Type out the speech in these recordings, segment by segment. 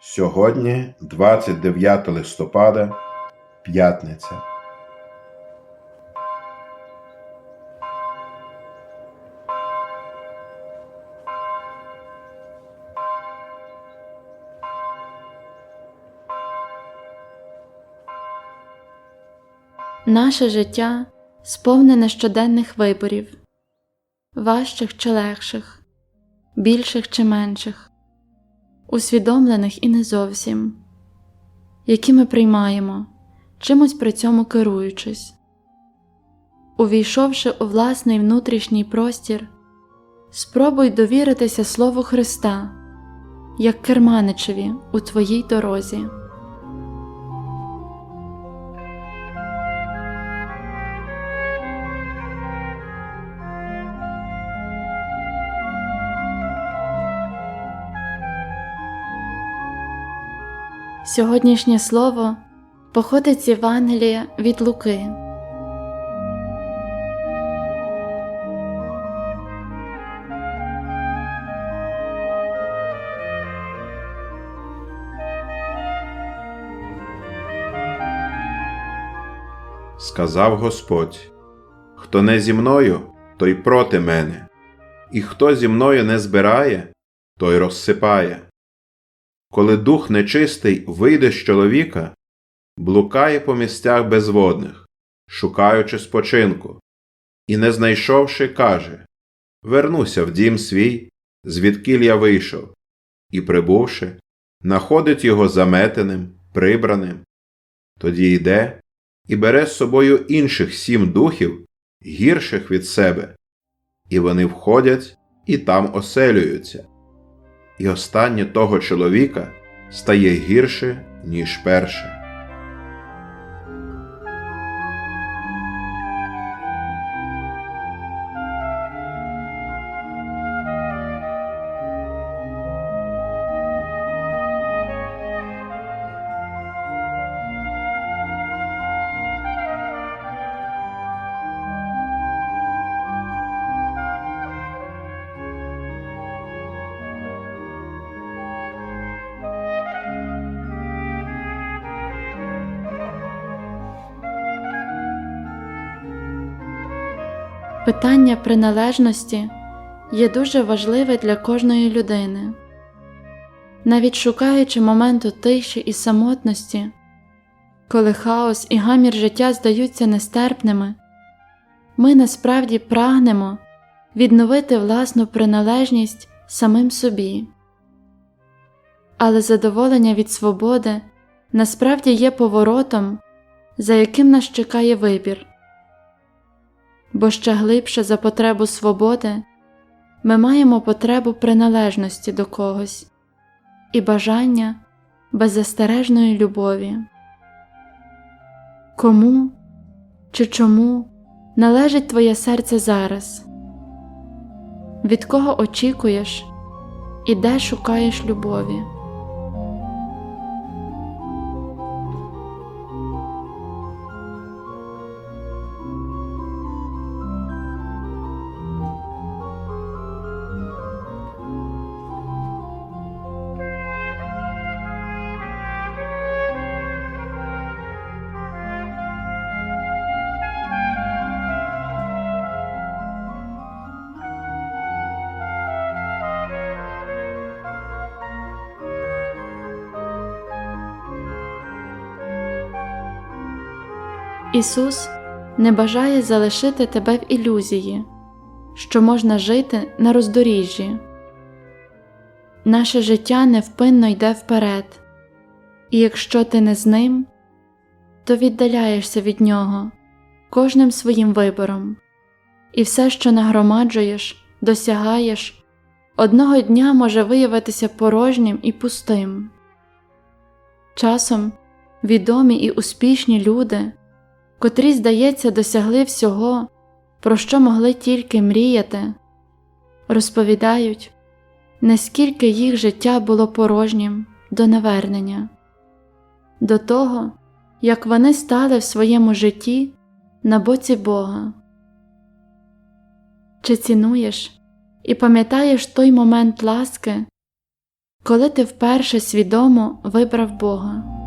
Сьогодні 29 листопада, п'ятниця. Наше життя сповнене щоденних виборів, важчих чи легших, більших чи менших, усвідомлених і не зовсім, які ми приймаємо, чимось при цьому керуючись. Увійшовши у власний внутрішній простір, спробуй довіритися Слову Христа, як керманичеві у твоїй дорозі. Сьогоднішнє слово походить з Євангелія від Луки. Сказав Господь: Хто не зі мною, той проти мене, і хто зі мною не збирає, той розсипає. Коли дух нечистий вийде з чоловіка, блукає по місцях безводних, шукаючи спочинку, і, не знайшовши, каже Вернуся в дім свій, звідкіль я вийшов, і, прибувши, находить його заметеним, прибраним. Тоді йде і бере з собою інших сім духів, гірших від себе, і вони входять і там оселюються. І останнє того чоловіка стає гірше, ніж перше. Питання приналежності є дуже важливе для кожної людини. Навіть шукаючи моменту тиші і самотності, коли хаос і гамір життя здаються нестерпними, ми насправді прагнемо відновити власну приналежність самим собі. Але задоволення від свободи насправді є поворотом, за яким нас чекає вибір бо ще глибше за потребу свободи ми маємо потребу приналежності до когось і бажання беззастережної любові. Кому чи чому належить твоє серце зараз? Від кого очікуєш і де шукаєш любові? Ісус не бажає залишити тебе в ілюзії, що можна жити на роздоріжжі. Наше життя невпинно йде вперед, і якщо ти не з ним, то віддаляєшся від нього кожним своїм вибором, і все, що нагромаджуєш, досягаєш, одного дня може виявитися порожнім і пустим. Часом відомі і успішні люди котрі, здається, досягли всього, про що могли тільки мріяти, розповідають, наскільки їх життя було порожнім до навернення, до того, як вони стали в своєму житті на боці Бога. Чи цінуєш і пам'ятаєш той момент ласки, коли ти вперше свідомо вибрав Бога.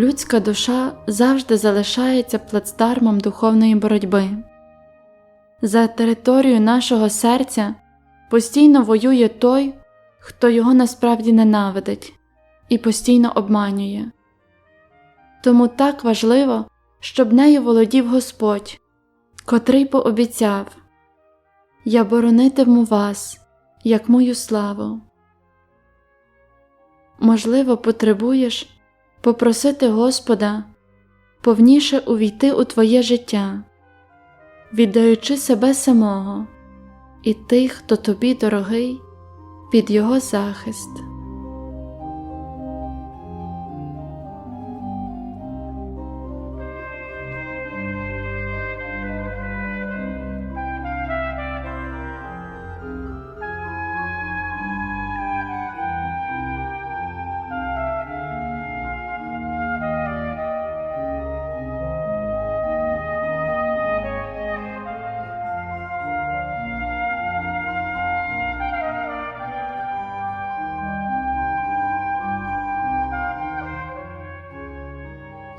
Людська душа завжди залишається плацдармом духовної боротьби. За територію нашого серця постійно воює той, хто його насправді ненавидить і постійно обманює. Тому так важливо, щоб нею володів Господь, котрий пообіцяв Я боронитиму вас, як мою славу. Можливо, потребуєш попросити Господа повніше увійти у твоє життя, віддаючи себе самого і тих, хто тобі дорогий, під Його захист.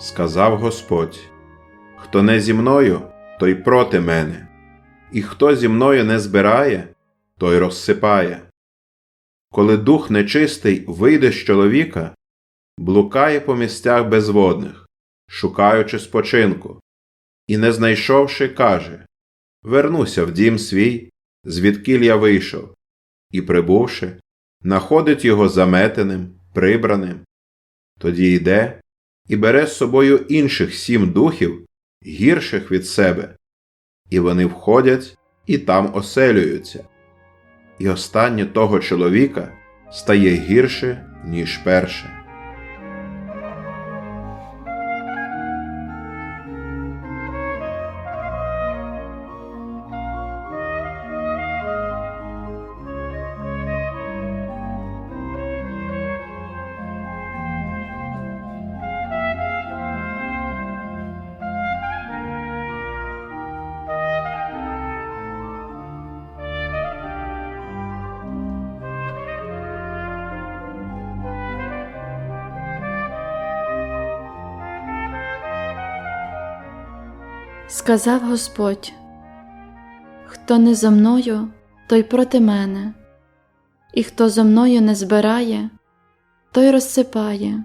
Сказав Господь: Хто не зі мною, той проти мене, і хто зі мною не збирає, той розсипає. Коли дух нечистий вийде з чоловіка, блукає по місцях безводних, шукаючи спочинку, і, не знайшовши, каже Вернуся в дім свій, звідкіль я вийшов, і, прибувши, находить його заметеним, прибраним. Тоді йде і бере з собою інших сім духів, гірших від себе, і вони входять і там оселюються. І останнє того чоловіка стає гірше, ніж перше. Сказав Господь Хто не зо мною, той проти мене, і хто зо мною не збирає, той розсипає,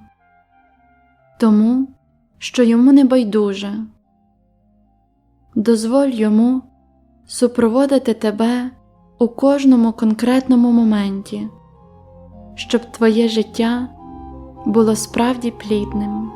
тому, що йому не байдуже. Дозволь йому супроводити тебе у кожному конкретному моменті, щоб твоє життя було справді плідним.